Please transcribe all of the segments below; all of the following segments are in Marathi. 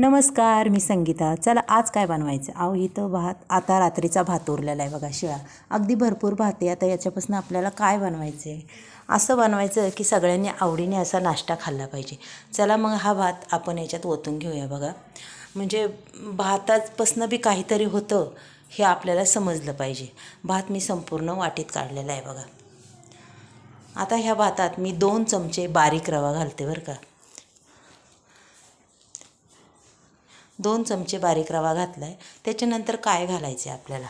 नमस्कार मी संगीता. चला आज काय बनवायचं? अहो इथं भात आता रात्रीचा भात उरलेला आहे बघा शिळा. अगदी भरपूर भात आहे आता याच्यापासून आपल्याला काय बनवायचं आहे असं बनवायचं की सगळ्यांनी आवडीने असा नाश्ता खाल्ला पाहिजे. चला मग हा भात आपण याच्यात ओतून घेऊया बघा. म्हणजे भातापासनं बी काहीतरी होतं हे आपल्याला समजलं पाहिजे. भात मी संपूर्ण वाटीत काढलेला आहे बघा. आता ह्या भातात मी दोन चमचे बारीक रवा घालते बरं का. दोन चमचे बारीक रवा घातला आहे त्याच्यानंतर काय घालायचे आपल्याला?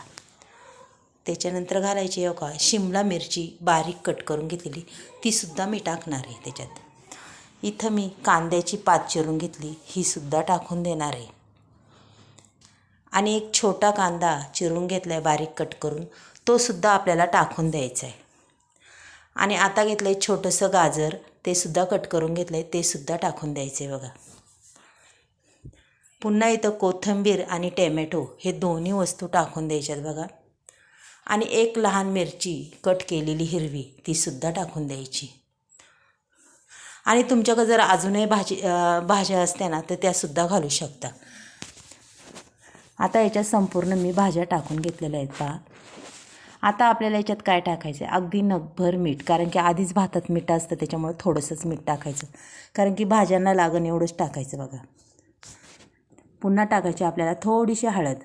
त्याच्यानंतर घालायची हो का शिमला मिरची बारीक कट करून घेतलेली. तीसुद्धा मी टाकणार आहे त्याच्यात. इथं मी कांद्याची पात चिरून घेतली. ही सुद्धा टाकून देणार आहे. आणि एक छोटा कांदा चिरून घेतला आहे बारीक कट करून. तो सुद्धा आपल्याला टाकून द्यायचा आहे. आणि आता घेतलं आहे छोटंसं गाजर. ते सुद्धा कट करून घेतलं आहे तेसुद्धा टाकून द्यायचं आहे बघा. पुन्हा इथं कोथिंबीर आणि टॅमॅटो हे दोन्ही वस्तू टाकून द्यायच्यात बघा. आणि एक लहान मिरची कट केलेली हिरवी तीसुद्धा टाकून द्यायची. आणि तुमच्याकडे जर अजूनही भाजी भाज्या असत्या ना तर त्यासुद्धा घालू शकता. आता याच्यात संपूर्ण मी भाज्या टाकून घेतलेल्या आहेत पहा. आता आपल्याला याच्यात काय टाकायचं आहे अगदी नगभर मीठ कारण की आधीच भातात मीठ असतं त्याच्यामुळे थोडंसंच मीठ टाकायचं. कारण की भाज्यांना लागण एवढंच टाकायचं बघा. पुन्हा टाकायची आपल्याला थोडीशी हळद.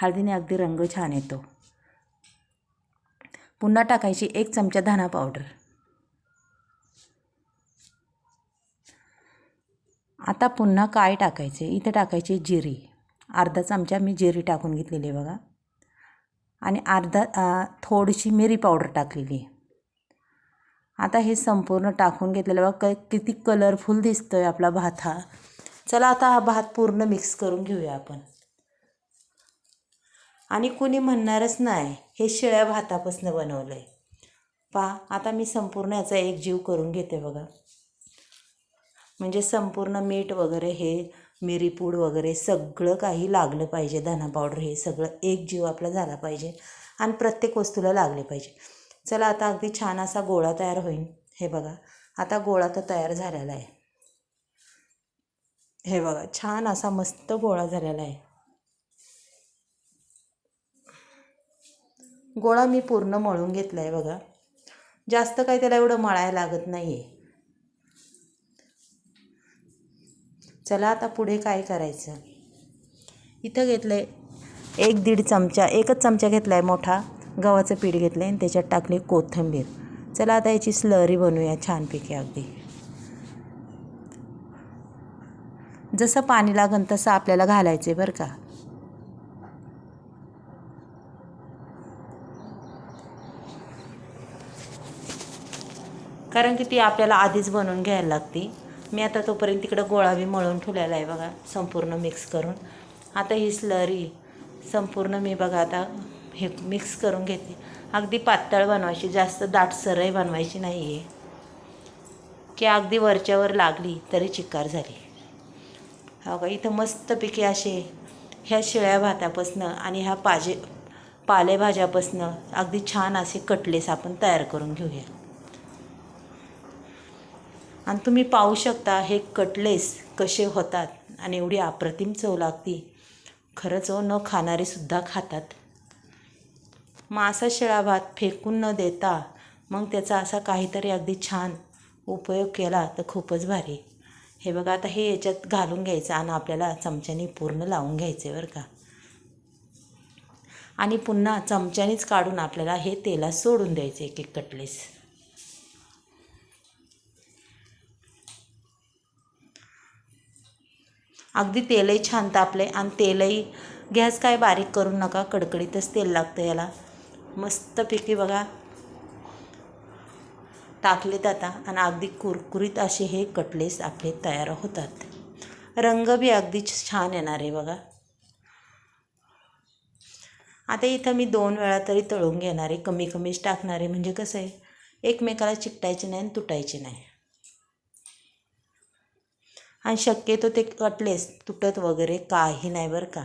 हळदीने अगदी रंग छान येतो. पुन्हा टाकायची एक चमचा धना पावडर. आता पुन्हा काय टाकायचे? इथं टाकायची जिरी. अर्धा चमचा मी जिरी टाकून घेतलेली आहे बघा. आणि अर्धा थोडीशी मिरी पावडर टाकलेली आहे. आता हे संपूर्ण टाकून घेतलेलं बघा क किती कलरफुल दिसतो आहे आपला भात हा चला आता हा भात पूर्ण मिक्स करून घेऊया आपण. आणि कुणी म्हणणारच नाही हे शिळ्या भातापासून बनवलं आहे पहा आता मी संपूर्ण याचा एक जीव करून घेते बघा. म्हणजे संपूर्ण मीठ वगैरे हे मिरीपूड वगैरे सगळं काही लागलं पाहिजे धना पावडर हे सगळं एक जीव आपला झाला पाहिजे आणि प्रत्येक वस्तूला लागले पाहिजे. चला आता अगदी छान असा गोळा तयार होईल हे बघा आता गोळा तर तयार झालेला आहे. हे बघा छान असा मस्त गोळा झालेला आहे. गोळा मी पूर्ण मळून घेतला आहे बघा. जास्त काही त्याला एवढं मळायला लागत नाही आहे चला आता पुढे काय करायचं? इथं घेतलं आहे एक दीड चमचा एकच चमचा घेतला आहे मोठा. गव्हाचं पीठ घेतलं आहे आणि त्याच्यात टाकली कोथिंबीर. चला आता याची स्लरी बनवूया छानपैकी अगदी. जसं पाणी लागन तसं आपल्याला घालायचं आहे बरं का. कारण की ती आपल्याला आधीच बनवून घ्यायला लागते. मी आता तोपर्यंत तिकडं गोळा बी मळून ठेवलेला आहे बघा संपूर्ण मिक्स करून. आता ही स्लरी संपूर्ण मी बघा आता हे मिक्स करून घेते. अगदी पातळ बनवायची जास्त दाटसरही बनवायची नाही आहे की अगदी वरच्यावर लागली तरी चिक्कार झाली. हो का इथं मस्तपैकी असे ह्या शिळ्या भातापासनं आणि ह्या पाजे पालेभाज्यापासनं अगदी छान असे कटलेस आपण तयार करून घेऊया. आणि तुम्ही पाहू शकता हे कटलेस कसे होतात आणि एवढी अप्रतिम चव लागती. खरंच हो न खाणारेसुद्धा खातात. मग असा शिळा भात फेकून न देता मग त्याचा असा काहीतरी अगदी छान उपयोग केला तर खूपच भारी. हे बघा आता हे याच्यात घालून घ्यायचं आणि आपल्याला चमच्याने पूर्ण लावून घ्यायचे बरं का. आणि पुन्हा चमच्यानेच काढून आपल्याला हे तेलात सोडून द्यायचे एक एक कटलेस. अगदी तेलही छान तापले आणि तेलही गॅस काय बारीक करू नका कडकडीतच तेल लागतं याला. मस्तपैकी बघा. टाकलेत आता आणि अगदी कुरकुरीत असे हे कटलेस आपले तयार होतात. रंग बी अगदी छान येणार आहे बघा. आता इथं मी दोन वेळा तरी तळून घेणार आहे. कमी कमीच टाकणार आहे. म्हणजे कसं आहे? एकमेकाला चिकटायचे नाही आणि तुटायचे नाही. आणि शक्यतो ते कटलेस तुटत वगैरे काही नाही बरं का.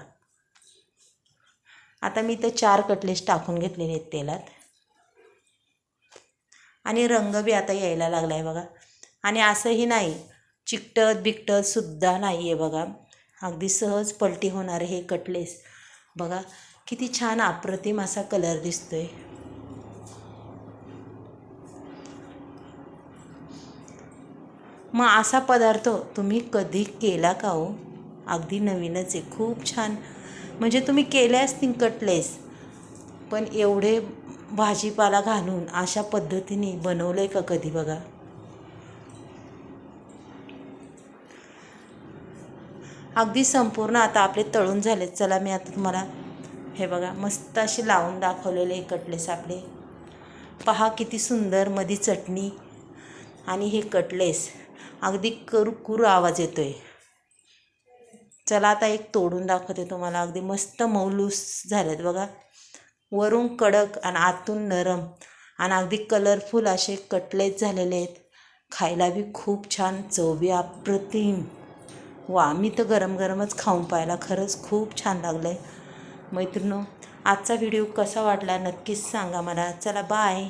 आता मी इथं चार कटलेस टाकून घेतलेले आहेत तेलात. आणि रंग बी आता यायला लागला आहे बघा. आणि असंही नाही चिकटत बिकटत सुद्धा नाही आहे बघा. अगदी सहज पलटी होणारे हे कटलेस. बघा किती छान अप्रतिम असा कलर दिसतो आहे मग असा पदार्थ तुम्ही कधी केला का हो? अगदी नवीनच आहे खूप छान. म्हणजे तुम्ही केल्यास असतील कटलेस पण एवढे भाजीपाला घालून अशा पद्धतीने बनवलं आहे का कधी बघा? अगदी संपूर्ण आता आपले तळून झालेत. चला मी आता तुम्हाला हे बघा मस्त असे लावून दाखवलेले हे कटलेस आपले. पहा किती सुंदर मधी चटणी आणि हे कटलेस. अगदी कुरकुर आवाज येतोय. चला आता एक तोडून दाखवते तुम्हाला. अगदी मस्त मौलूस झालेत बघा. वरून कडक आणि आतून नरम आणि अगदी कलरफुल असे कटलेट झालेले आहेत. खायला बी खूप छान चवी अप्रतिम. वा मी तर गरम गरमच खाऊन पाहायला खरंच खूप छान लागलं आहे मैत्रिणो आजचा व्हिडिओ कसा वाटला नक्कीच सांगा मला. चला बाय